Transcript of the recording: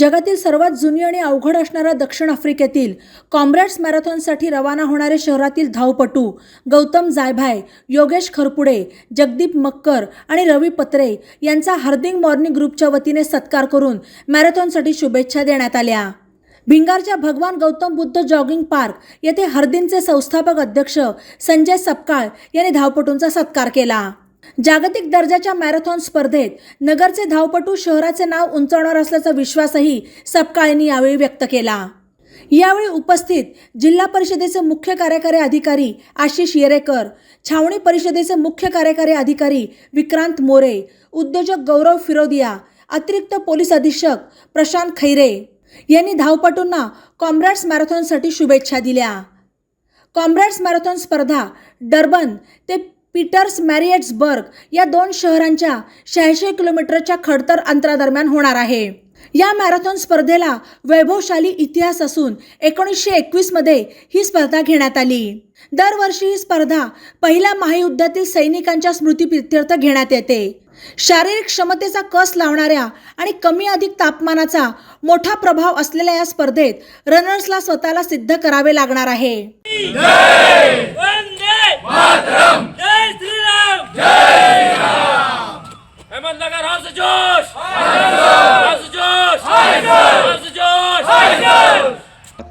जगातील सर्वात जुनी आणि अवघड असणाऱ्या दक्षिण आफ्रिकेतील कॉम्रेड्स मॅरेथॉनसाठी रवाना होणारे शहरातील धावपटू गौतम जायभाय योगेश खरपुडे जगदीप मक्कर आणि रवी पत्रे यांचा हार्दिंग मॉर्निंग ग्रुपच्या वतीने सत्कार करून मॅरेथॉनसाठी शुभेच्छा देण्यात आल्या. भिंगारच्या भगवान गौतम बुद्ध जॉगिंग पार्क येथे हर्दिनचे संस्थापक अध्यक्ष संजय सपकाळ यांनी धावपटूंचा सत्कार केला. जागतिक दर्जाच्या मॅरेथॉन स्पर्धेत नगरचे धावपटू शहराचे नाव उंचावणार असल्याचा विश्वासही सपकाळींनी यावेळी व्यक्त केला. यावेळी उपस्थित जिल्हा परिषदेचे मुख्य कार्यकारी अधिकारी आशिष येरेकर छावणी परिषदेचे मुख्य कार्यकारी अधिकारी विक्रांत मोरे उद्योजक गौरव फिरोदिया अतिरिक्त पोलीस अधीक्षक प्रशांत खैरे यांनी धावपटूंना कॉम्रेड्स मॅरेथॉनसाठी शुभेच्छा दिल्या. कॉम्रेड्स मॅरेथॉन स्पर्धा डर्बन ते पीटर्स मॅरिएट्सबर्ग या दोन शहरांच्या शहाऐंशी किलोमीटरच्या खडतर अंतरादरम्यान होणार आहे. या मॅरेथॉन स्पर्धेला वैभवशाली इतिहास असून एकोणीसशे एकवीसमध्ये ही स्पर्धा घेण्यात आली. दरवर्षी ही स्पर्धा पहिल्या महायुद्धातील सैनिकांच्या स्मृतीप्रित्यर्थ घेण्यात येते. शारीरिक क्षमतेचा कस लावणाऱ्या आणि कमी अधिक तापमानाचा मोठा प्रभाव असलेल्या या स्पर्धेत रनर्सला स्वतःला सिद्ध करावे लागणार आहे.